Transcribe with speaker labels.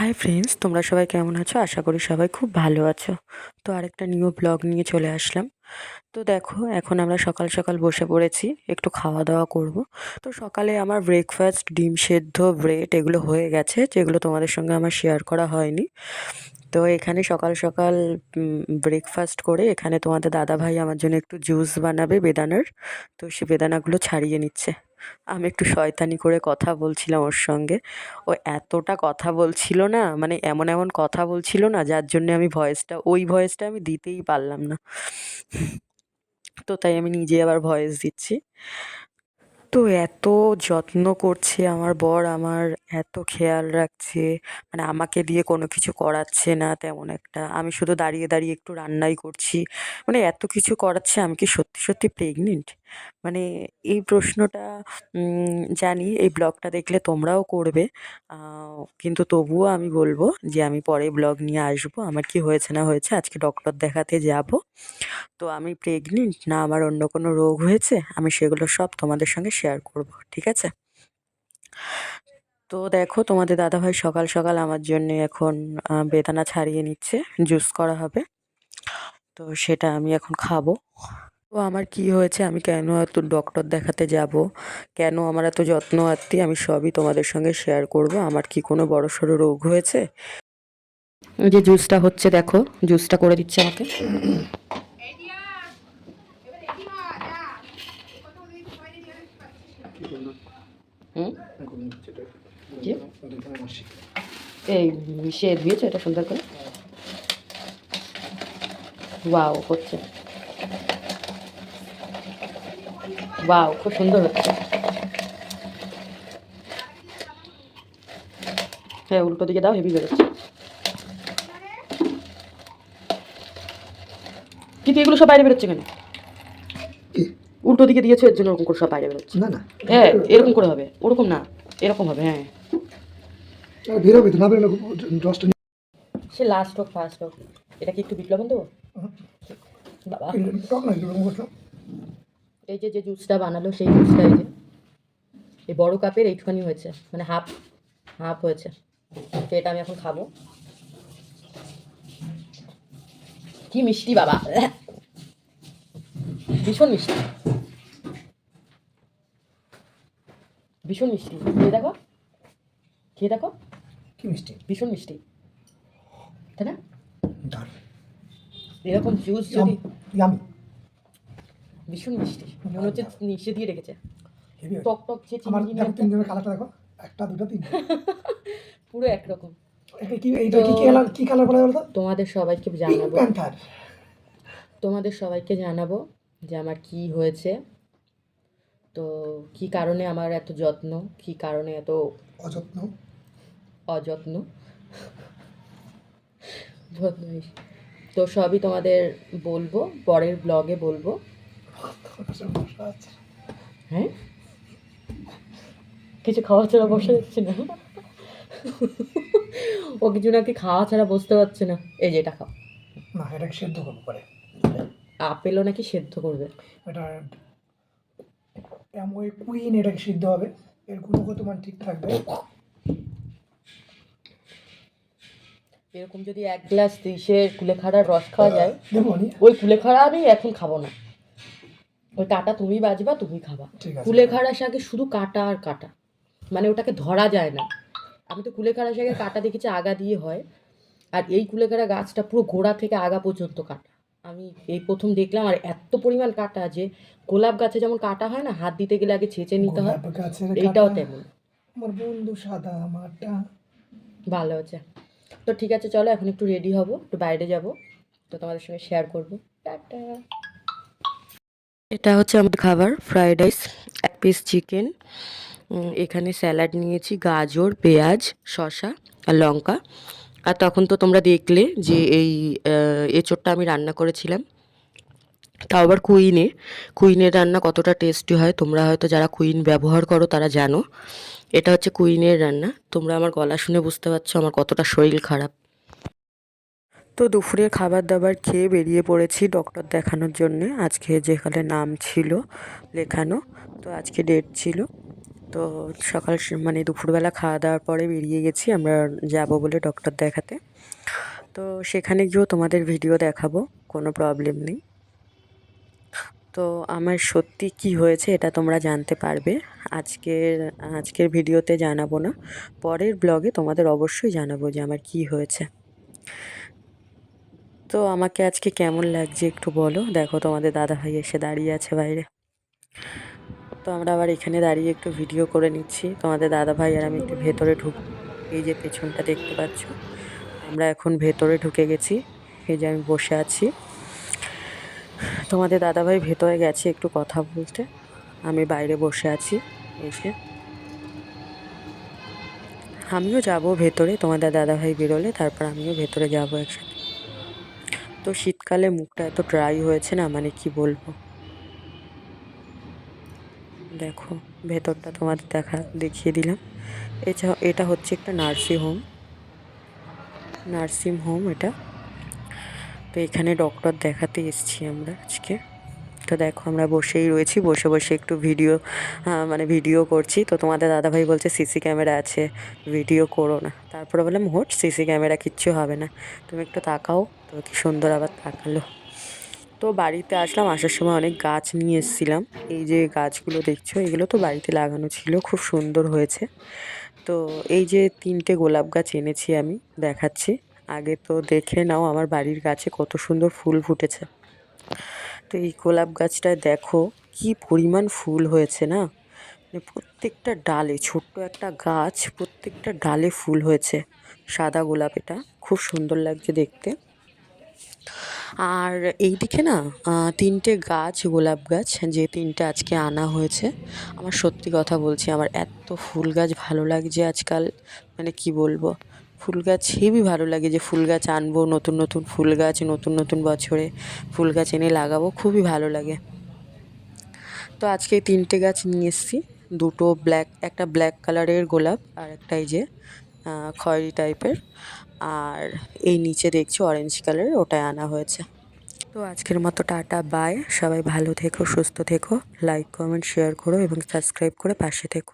Speaker 1: Hi friends তোমরা সবাই কেমন আছো? আশা করি সবাই খুব ভালো আছো। তো আরেকটা নিউ ব্লগ নিয়ে চলে আসলাম। তো দেখো, এখন আমরা সকাল সকাল বসে পড়েছি, একটু খাওয়া দাওয়া করব। তো সকালে আমার ব্রেকফাস্ট ডিম সেদ্ধ ব্রেড এগুলো হয়ে গেছে, যেগুলো তোমাদের সঙ্গে আমার শেয়ার করা হয়নি। তো এখানে সকাল সকাল ব্রেকফাস্ট করে এখানে তোমাদের দাদাভাই আমার জন্য একটু জুস বানাবে বেদানার। তো সে বেদানাগুলো ছাড়িয়ে নিচ্ছে। আমি একটু শয়তানি করে কথা বলছিলাম ওর সঙ্গে। ও এতটা কথা বলছিল না মানে এমন এমন কথা বলছিল না, যার জন্যে আমি ভয়েসটা, ওই ভয়েসটা আমি দিতেই পারলাম না। তো তাই আমি নিজে আবার ভয়েস দিচ্ছি। তো এত যত্ন করছে আমার বর, আমার এত খেয়াল রাখছে মানে আমাকে দিয়ে কোনো কিছু করাচ্ছে না তেমন একটা। আমি শুধু দাঁড়িয়ে দাঁড়িয়ে একটু রান্নাই করছি। মানে এত কিছু করাচ্ছে, আমি কি সত্যি সত্যি প্রেগনেন্ট মানে এই প্রশ্নটা জানি, এই ব্লগটা দেখলে তোমরাও করবে। কিন্তু তবুও আমি বলব যে, আমি পরে ব্লগ নিয়ে আসব। আমার কি হয়েছে না হয়েছে, আজকে ডক্টর দেখাতে যাব। তো আমি প্রেগনেন্ট না আমার অন্য কোনো রোগ হয়েছে, আমি সেগুলো সব তোমাদের সঙ্গে শেয়ার করব, ঠিক আছে? তো দেখো, তোমাদের দাদাভাই সকাল সকাল আমার জন্যে এখন বেদানা ছাড়িয়ে নিচ্ছে জুস করা হবে। তো সেটা আমি এখন খাব। তো আমার কি হয়েছে? আমি কেন এত ডক্টর দেখাতে যাব? কেন আমার এত যত্ন আত্মি আমি সবই তোমাদের সঙ্গে শেয়ার করব। আমার কি কোনো বড় সড়ো রোগ হয়েছে? যে জুসটা হচ্ছে, দেখো জুসটা করে দিচ্ছে আমাকে। এই সে দিয়েছে এটা সুন্দর করে? ওয়াও হচ্ছে। ওয়াও খুব সুন্দর হচ্ছে। হ্যাঁ উল্টো দিকে দাও হেভি বেরোচ্ছে। কিন্তু এগুলো সব বাইরে বেরোচ্ছে কেন? উল্টো দিকে দিয়েছ এর জন্য ওরকম করে সব বাইরে বেরোচ্ছে।
Speaker 2: না না।
Speaker 1: হ্যাঁ এরকম করে হবে ওরকম না এরকম হবে হ্যাঁ।
Speaker 2: বেরোবে তো না বেরোলে রসটা
Speaker 1: সে লাস্ট হোক ফার্স্ট হোক। এটা কি একটু বিট লবণ দেবো বাবা
Speaker 2: টক না এরকম করছ
Speaker 1: এই যে যে জুসটা বানালো সেই জুসটা এই যে এই বড় কাপের এইটুখানি হয়েছে মানে হাফ হাফ হয়েছে তো এটা আমি এখন খাব। কি মিষ্টি বাবা ভীষণ মিষ্টি। ভীষণ মিষ্টি খেয়ে দেখো খেয়ে দেখো।
Speaker 2: কি মিষ্টি?
Speaker 1: ভীষণ মিষ্টি। তাই না? এরকম জুস যদি
Speaker 2: ইয়ামি
Speaker 1: ভীষণ মিষ্টি। মনে হচ্ছে নিচে দিয়ে রেখেছে টক টক
Speaker 2: আমার কালারটা দেখো। একটা দুটো তিন
Speaker 1: পুরো একরকম।
Speaker 2: কি কালার বলে বলতো?
Speaker 1: তোমাদের সবাইকে জানাব। তোমাদের সবাইকে জানাব যে আমার কি হয়েছে। তো কি কারণে আমার এত যত্ন কি কারণে এত
Speaker 2: অযত্ন।
Speaker 1: অযত্ন। তো সবই তোমাদের বলব পরের ব্লগে বলব। হ্যাঁ? কিছু খাওয়া ছাড়া বসে যাচ্ছে না। ও কিছু নাকি খাওয়া ছাড়া বসতে পারছে না। এই যে এটা খাও।
Speaker 2: না এটাকে সেদ্ধ করব পরে?
Speaker 1: আপেলও নাকি সেদ্ধ করবে।
Speaker 2: এটা ওই কুইন এটাকে সিদ্ধ হবে? এর গুণগত মান ঠিক থাকবে।
Speaker 1: এরকম যদি এক গ্লাস তিরিশের কুলেখাড়ার রস খাওয়া যায় ওই কুলেখাড়া আমি এখন খাব না। ওই কাটা তুমি বাজবা তুমি খাবা। কুলেখাড়া শাকে শুধু কাটা আর কাটা। মানে ওটাকে ধরা যায় না। আমি তো কুলেখাড়া শাকের কাটা দেখেছি আগা দিয়ে হয়। আর এই কুলেখাড়া গাছটা পুরো গোড়া থেকে আগা পর্যন্ত কাটা। আমি এই প্রথম দেখলাম আর এত পরিমাণ কাটা যে গোলাপ গাছে যেমন কাটা হয় না হাত দিতে গেলে আগে ছেঁচে নিতে হয় এইটাও তেমন।
Speaker 2: আমার বন্ধু সাদা আমারটা।
Speaker 1: ভালো আছে। তো ঠিক আছে চলো এখন একটু রেডি হব একটু বাইরে যাব। তো তোমাদের সঙ্গে শেয়ার করব। টাটা। এটা হচ্ছে আমাদের খাবার ফ্রায়েড রাইস এক পিস চিকেন এখানে স্যালাড নিয়েছি গাজর পেঁয়াজ শসা আর লঙ্কা। আর তখন তো তোমরা দেখলে যে এই আহ, এঁচোড়টা আমি রান্না করেছিলাম। তাও আবার কুইনে। কুইনের রান্না কতটা টেস্টি হয় তোমরা হয়তো যারা কুইন ব্যবহার করো তারা জানো। এটা হচ্ছে কুইনের রান্না। তোমরা আমার গলা শুনে বুঝতে পারছ আমার কতটা শরীর খারাপ। তো দুপুরে খাবার দাবার খেয়ে বেরিয়ে পড়েছি ডক্টর দেখানোর জন্যে। আজকে যেখানে নাম ছিল, লেখানো, তো আজকে ডেট ছিল। তো সকাল মানে দুপুরবেলা খাওয়া দাওয়ার পরে বেরিয়ে গেছি, আমরা যাব বলে ডক্টর দেখাতে। তো সেখানে গিয়েও তোমাদের ভিডিও দেখাবো, কোনো প্রবলেম নেই। তো আমার সত্যি কি হয়েছে এটা তোমরা জানতে পারবে। আজকের আজকের ভিডিওতে জানাব না, পরের ব্লগে তোমাদের অবশ্যই জানাব যে আমার কি হয়েছে। তো আমাকে আজকে কেমন লাগছে একটু বলো? দেখো তোমাদের দাদা ভাই এসে দাঁড়িয়ে আছে বাইরে। তো আমরা আবার এখানে দাঁড়িয়ে একটু ভিডিও করে নিচ্ছি। তোমাদের দাদা ভাই আর আমি একটু ভেতরে ঢুক এই যে পেছনটা দেখতে পাচ্ছ? আমরা এখন ভেতরে ঢুকে গেছি। এই যে আমি বসে আছি। তোমাদের দাদাভাই ভেতরে গেছে একটু কথা বলতে। আমি বাইরে বসে আছি। এসে আমিও যাব ভেতরে। তোমাদের দাদাভাই বেরোলে তারপর আমিও ভেতরে যাব একসাথে। তো শীতকালে মুখটা এত ড্রাই হয়েছে না মানে কি বলব? দেখো, ভেতরটা তোমাদের দেখা, দেখিয়ে দিলাম। এছাড়া এটা হচ্ছে একটা নার্সিং হোম নার্সিং হোম এটা। তো এখানে ডক্টর দেখাতে এসেছি আমরা আজকে। তো দেখো আমরা বসেই রয়েছি, বসে বসে একটু ভিডিও মানে ভিডিও করছি। তো তোমাদের দাদাভাই বলছে, সিসি ক্যামেরা আছে ভিডিও করো না। তারপরে বললাম হোট সিসি ক্যামেরা কিচ্ছু হবে না। তুমি একটু তাকাও। তো কি সুন্দর আবার তাকালো। তো বাড়িতে আসলাম, আসার সময় অনেক গাছ নিয়ে এসেছিলাম। এই যে গাছগুলো দেখছ, এগুলো তো বাড়িতে লাগানো ছিল, খুব সুন্দর হয়েছে। তো এই যে তিনটে গোলাপ গাছ এনেছি আমি, দেখাচ্ছি। আগে তো দেখে নাও আমার বাড়ির গাছে কত সুন্দর ফুল ফুটেছে। তো এই গোলাপ গাছটায় দেখো, কি পরিমাণ ফুল হয়েছে না? মানে প্রত্যেকটা ডালে, ছোট্ট একটা গাছ, প্রত্যেকটা ডালে ফুল হয়েছে। সাদা গোলাপ এটা, খুব সুন্দর লাগছে দেখতে। আর এই দিকে না তিনটে গাছ, গোলাপ গাছ, যে তিনটে আজকে আনা হয়েছে। আমার সত্যি কথা বলছি, আমার এত ফুল গাছ ভালো লাগছে আজকাল মানে কি বলব? ফুল গাছ হেবই ভালো লাগে যে ফুল গাছ আনব, নতুন নতুন ফুল গাছ নতুন নতুন বছরে ফুল গাছ এনে লাগাবো, খুবই ভালো লাগে। তো আজকে তিনটে গাছ নিয়ে এসেছি, দুটো ব্ল্যাক একটা ব্ল্যাক কালারের গোলাপ আর একটা এই যে খয়েরি টাইপের আর এই নিচে দেখছি অরেঞ্জ কালারের ওটাই আনা হয়েছে। তো আজকের মতো টাটা বাই সবাই ভালো থেকো, সুস্থ থেকো। লাইক কমেন্ট শেয়ার করো এবং সাবস্ক্রাইব করে পাশে থেকো।